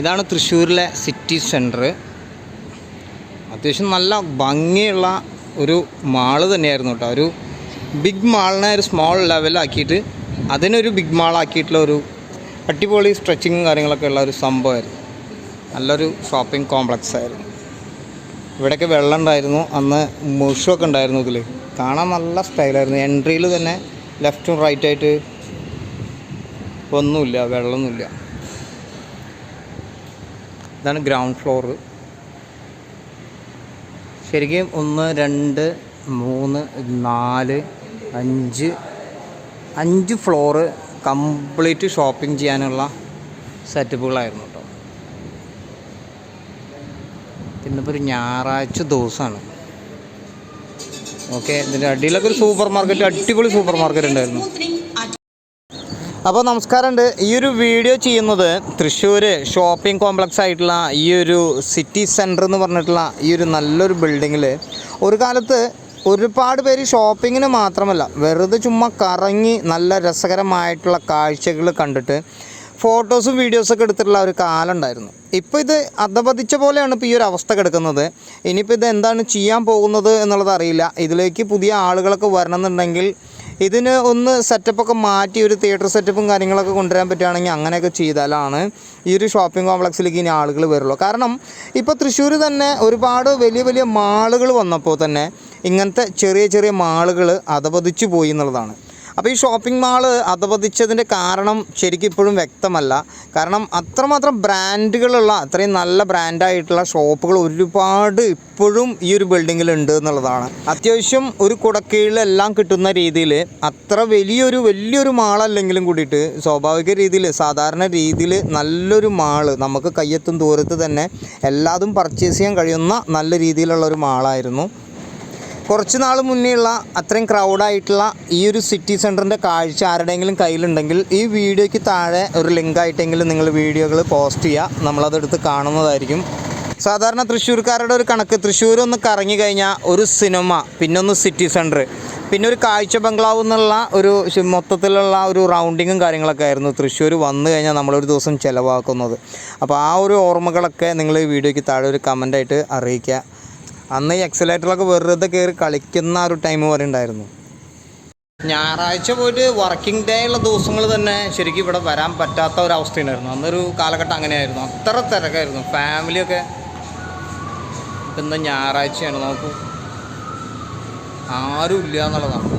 ഇതാണ് തൃശ്ശൂരിലെ city centre അത്യാവശ്യം നല്ല ഭംഗിയുള്ള ഒരു മാൾ തന്നെയായിരുന്നു കേട്ടോ ഒരു ബിഗ് മാളിനെ ഒരു സ്മോൾ ലെവലാക്കിയിട്ട് അതിനൊരു ബിഗ് മാളാക്കിയിട്ടുള്ള ഒരു അടിപൊളി സ്ട്രെച്ചിങ്ങും കാര്യങ്ങളൊക്കെ ഉള്ള ഒരു സംഭവമായിരുന്നു. നല്ലൊരു ഷോപ്പിംഗ് കോംപ്ലക്സ് ആയിരുന്നു. ഇവിടെയൊക്കെ വെള്ളം ഉണ്ടായിരുന്നു. അന്ന് മുഷൊക്കെ ഉണ്ടായിരുന്നു ഇതിൽ കാണാൻ നല്ല സ്റ്റൈലായിരുന്നു എൻട്രിയിൽ തന്നെ ലെഫ്റ്റും റൈറ്റായിട്ട് ഒന്നുമില്ല വെള്ളമൊന്നുമില്ല. ഇതാണ് ഗ്രൗണ്ട് ഫ്ലോർ ശരിക്കും ഒന്ന് രണ്ട് മൂന്ന് നാല് അഞ്ച് അഞ്ച് ഫ്ലോറ് കംപ്ലീറ്റ് ഷോപ്പിംഗ് ചെയ്യാനുള്ള സെറ്റപ്പുകളായിരുന്നു കേട്ടോ. ഇന്നിപ്പോൾ ഒരു ഞായറാഴ്ച ദിവസമാണ് ഓക്കെ ഇതിന്റെ അടിയിലൊക്കെ ഒരു സൂപ്പർ മാർക്കറ്റ് അടിപൊളി സൂപ്പർ മാർക്കറ്റ് ഉണ്ടായിരുന്നു. അപ്പോൾ നമസ്കാരമുണ്ട്. ഈ ഒരു വീഡിയോ ചെയ്യുന്നത് തൃശ്ശൂർ ഷോപ്പിംഗ് കോംപ്ലക്സ് ആയിട്ടുള്ള ഈ ഒരു സിറ്റി സെന്റർ എന്ന് പറഞ്ഞിട്ടുള്ള ഈ ഒരു നല്ലൊരു ബിൽഡിങ്ങിൽ ഒരു കാലത്ത് ഒരുപാട് പേര് ഷോപ്പിങ്ങിന് മാത്രമല്ല വെറുതെ ചുമ്മാ കറങ്ങി നല്ല രസകരമായിട്ടുള്ള കാഴ്ചകൾ കണ്ടിട്ട് ഫോട്ടോസും വീഡിയോസൊക്കെ എടുത്തിട്ടുള്ള ഒരു കാലം ഉണ്ടായിരുന്നു. ഇപ്പോൾ ഇത് അധപതിച്ച പോലെയാണ് ഇപ്പോൾ ഈ ഒരു അവസ്ഥ കിടക്കുന്നത്. ഇനിയിപ്പോൾ ഇത് എന്താണ് ചെയ്യാൻ പോകുന്നത് എന്നുള്ളത് അറിയില്ല. ഇതിലേക്ക് പുതിയ ആളുകളൊക്കെ വരണമെന്നുണ്ടെങ്കിൽ ഇതിന് ഒന്ന് സെറ്റപ്പൊക്കെ മാറ്റി ഒരു തിയേറ്റർ സെറ്റപ്പും കാര്യങ്ങളൊക്കെ കൊണ്ടുവരാൻ പറ്റുകയാണെങ്കിൽ അങ്ങനെയൊക്കെ ചെയ്താലാണ് ഈ ഒരു ഷോപ്പിംഗ് കോംപ്ലക്സിലേക്ക് ഇനി ആളുകൾ വരുള്ളൂ. കാരണം ഇപ്പോൾ തൃശ്ശൂർ തന്നെ ഒരുപാട് വലിയ വലിയ മാളുകൾ വന്നപ്പോൾ തന്നെ ഇങ്ങനത്തെ ചെറിയ ചെറിയ മാളുകൾ അധപതിച്ചു പോയി എന്നുള്ളതാണ്. അപ്പോൾ ഈ ഷോപ്പിംഗ് മാൾ അധപതിച്ചതിന്റെ കാരണം ശരിക്കും ഇപ്പോഴും വ്യക്തമല്ല. കാരണം അത്രമാത്രം ബ്രാൻഡുകളുള്ള അത്രയും നല്ല ബ്രാൻഡായിട്ടുള്ള ഷോപ്പുകൾ ഒരുപാട് ഇപ്പോഴും ഈ ഒരു ബിൽഡിങ്ങിൽ ഉണ്ട് എന്നുള്ളതാണ്. അത്യാവശ്യം ഒരു കുടക്കീഴിലെല്ലാം കിട്ടുന്ന രീതിയിൽ അത്ര വലിയൊരു വലിയൊരു മാളല്ലെങ്കിലും കൂടിയിട്ട് സ്വാഭാവിക രീതിയിൽ സാധാരണ രീതിയിൽ നല്ലൊരു മാൾ നമുക്ക് കയ്യെത്തും ദൂരത്ത് തന്നെ എല്ലാതും പർച്ചേസ് ചെയ്യാൻ കഴിയുന്ന നല്ല രീതിയിലുള്ള ഒരു മാളായിരുന്നു. കുറച്ച് നാൾ മുന്നേയുള്ള അത്രയും ക്രൗഡായിട്ടുള്ള ഈ ഒരു സിറ്റി സെന്ററിന്റെ കാഴ്ച ആരുടെയെങ്കിലും കയ്യിലുണ്ടെങ്കിൽ ഈ വീഡിയോയ്ക്ക് താഴെ ഒരു ലിങ്കായിട്ടെങ്കിലും നിങ്ങൾ വീഡിയോകൾ പോസ്റ്റ് ചെയ്യുക നമ്മളതെടുത്ത് കാണുന്നതായിരിക്കും. സാധാരണ തൃശ്ശൂർക്കാരുടെ ഒരു കണക്ക് തൃശ്ശൂർ ഒന്ന് കറങ്ങി കഴിഞ്ഞാൽ ഒരു സിനിമ പിന്നെ ഒന്ന് സിറ്റി സെന്റർ പിന്നെ ഒരു കാഴ്ച ബംഗ്ലാവ് എന്നുള്ള ഒരു മൊത്തത്തിലുള്ള ഒരു റൗണ്ടിങ്ങും കാര്യങ്ങളൊക്കെ ആയിരുന്നു. തൃശ്ശൂർ വന്നു കഴിഞ്ഞാൽ നമ്മളൊരു ദിവസം ചിലവാക്കുന്നത്. അപ്പോൾ ആ ഒരു ഓർമ്മകളൊക്കെ നിങ്ങൾ ഈ വീഡിയോയ്ക്ക് താഴെ ഒരു കമന്റായിട്ട് അറിയിക്കുക. അന്ന് എക്സലേറ്ററിലൊക്കെ വെറുതെ കയറി കളിക്കുന്ന ഒരു ടൈം വരെ ഉണ്ടായിരുന്നു. ഞായറാഴ്ച പോയിട്ട് വർക്കിംഗ് ഡേ ഉള്ള ദിവസങ്ങൾ തന്നെ ശരിക്കും ഇവിടെ വരാൻ പറ്റാത്ത ഒരു അവസ്ഥയുണ്ടായിരുന്നു അന്നൊരു കാലഘട്ടം അങ്ങനെയായിരുന്നു. അത്ര തിരക്കായിരുന്നു. ഫാമിലിയൊക്കെ ഇന്ന് ഞായറാഴ്ചയാണ്. നമുക്ക് ആരും ഇല്ല എന്നുള്ളതാണ്.